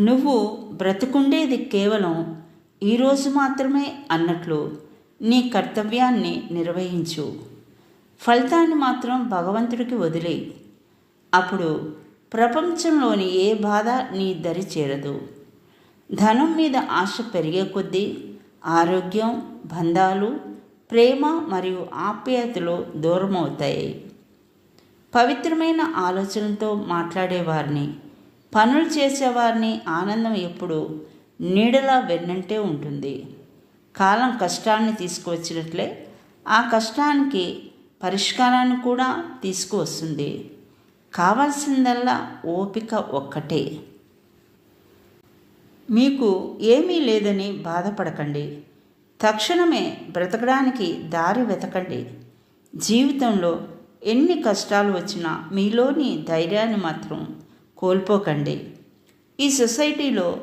నువ్వు బ్రతుకుండేది కేవలం ఈరోజు మాత్రమే అన్నట్లు నీ కర్తవ్యాన్ని నిర్వహించు. ఫలితాన్ని మాత్రం భగవంతుడికి వదిలే. అప్పుడు ప్రపంచంలోని ఏ బాధ నీ దరి చేరదు. ధనం మీద ఆశ పెరిగే కొద్దీ ఆరోగ్యం బంధాలు ప్రేమ మరియు ఆప్యాయతలు దూరమవుతాయి. పవిత్రమైన ఆలోచనలతో మాట్లాడేవారిని పనులు చేసేవారిని ఆనందం ఎప్పుడు నీడలా వెన్నంటే ఉంటుంది. కాలం కష్టాన్ని తీసుకువచ్చినట్లే ఆ కష్టానికి పరిష్కారాన్ని కూడా తీసుకువస్తుంది. కావాల్సిందల్లా ఓపిక ఒక్కటే. మీకు ఏమీ లేదని బాధపడకండి. తక్షణమే బ్రతకడానికి దారి వెతకండి. జీవితంలో ఎన్ని కష్టాలు వచ్చినా మీలోని ధైర్యాన్ని మాత్రం కోల్పోకండి. ఈ సొసైటీలో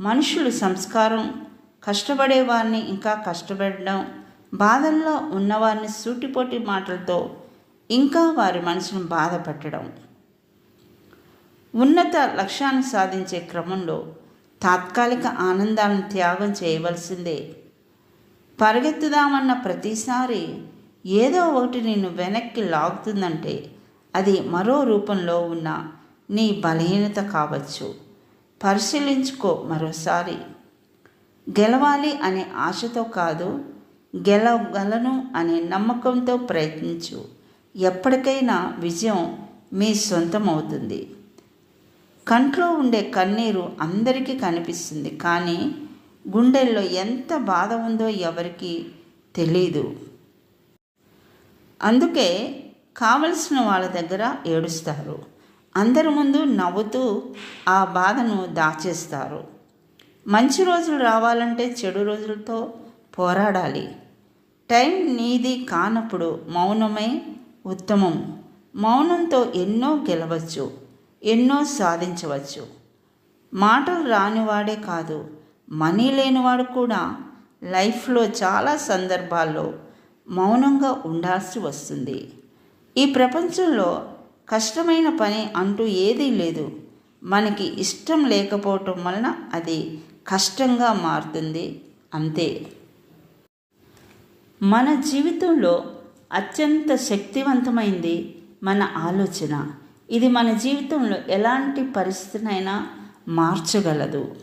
మనుషులు సంస్కారం కష్టపడే వారిని ఇంకా కష్టపడడం బాధల్లో ఉన్నవారిని సూటిపోటి మాటలతో ఇంకా వారి మనసును బాధపెట్టడం ఉన్నత లక్ష్యాన్ని సాధించే క్రమంలో తాత్కాలిక ఆనందాలను త్యాగం చేయవలసిందే. పరిగెత్తుదామన్న ప్రతిసారి ఏదో ఒకటి నిన్ను వెనక్కి లాగుతుందంటే అది మరో రూపంలో ఉన్న నీ బలహీనత కావచ్చు. పరిశీలించుకో మరోసారి. గెలవాలి అనే ఆశతో కాదు గెలవగలను అనే నమ్మకంతో ప్రయత్నించు. ఎప్పటికైనా విజయం మీ సొంతం అవుతుంది కంట్లో ఉండే కన్నీరు అందరికీ కనిపిస్తుంది కానీ గుండెల్లో ఎంత బాధ ఉందో ఎవరికి తెలీదు. అందుకే కావలసిన వాళ్ళ దగ్గర ఏడుస్తారు. అందరి ముందు నవ్వుతూ ఆ బాధను దాచేస్తారు. మంచి రోజులు రావాలంటే చెడు రోజులతో పోరాడాలి. టైం నీది కానప్పుడు మౌనమే ఉత్తమం. మౌనంతో ఎన్నో గెలవచ్చు ఎన్నో సాధించవచ్చు. మాటలు రానివాడే కాదు మనీ లేనివాడు కూడా లైఫ్లో చాలా సందర్భాల్లో మౌనంగా ఉండాల్సి వస్తుంది. ఈ ప్రపంచంలో కష్టమైన పని అంటూ ఏదీ లేదు. మనకి ఇష్టం లేకపోవటం వలన అది కష్టంగా మారుతుంది. అంతే. మన జీవితంలో అత్యంత శక్తివంతమైంది మన ఆలోచన. ఇది మన జీవితంలో ఎలాంటి పరిస్థితినైనా మార్చగలదు.